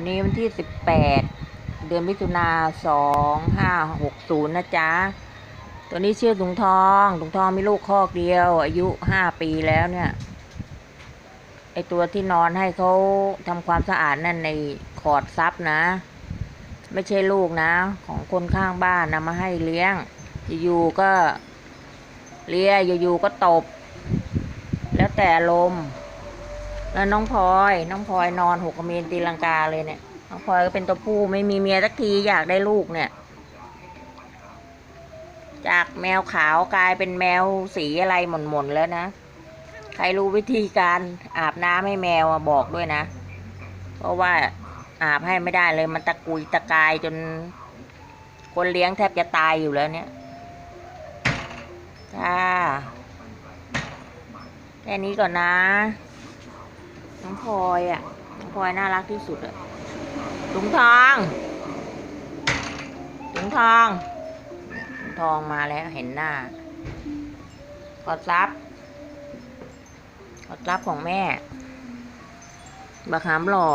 วันนี้วันที่สิบแปดเดือนมิถุนาสองห้าหกศูนย์นะจ๊ะ ตัวนี้ชื่อถุงทอง ถุงทองมีลูกคอกเดียว อายุห้าปีแล้วเนี่ย ไอตัวที่นอนให้เขาทำความสะอาดนั่นในขอดซับนะ ไม่ใช่ลูกนะ ของคนข้างบ้านนะมาให้เลี้ยง อยู่ก็เลี้ยอยู่ๆก็ตบ แล้วแต่ลม แล้วน้องพลอย น้องพลอยนอนหกกระเมนตีลังกาเลยเนี่ย น้องพลอยก็เป็นตัวผู้ไม่มีเมียสักทีอยากได้ลูกเนี่ย จากแมวขาวกลายเป็นแมวสีอะไรหม่นๆแล้วนะ ใครรู้วิธีการอาบน้ำให้แมวอะบอกด้วยนะ เพราะว่าอาบให้ไม่ได้เลยมันตะกุยตะกายจน คนเลี้ยงแทบจะตายอยู่แล้วเนี่ยจ้าแค่นี้ก่อนนะ น้องพลอยอะน้องพลอยน่ารักที่สุดอะถุงทองถุงทองถุงทองมาแล้วเห็นหน้ากอดรับกอดรับของแม่บักหามหล่อ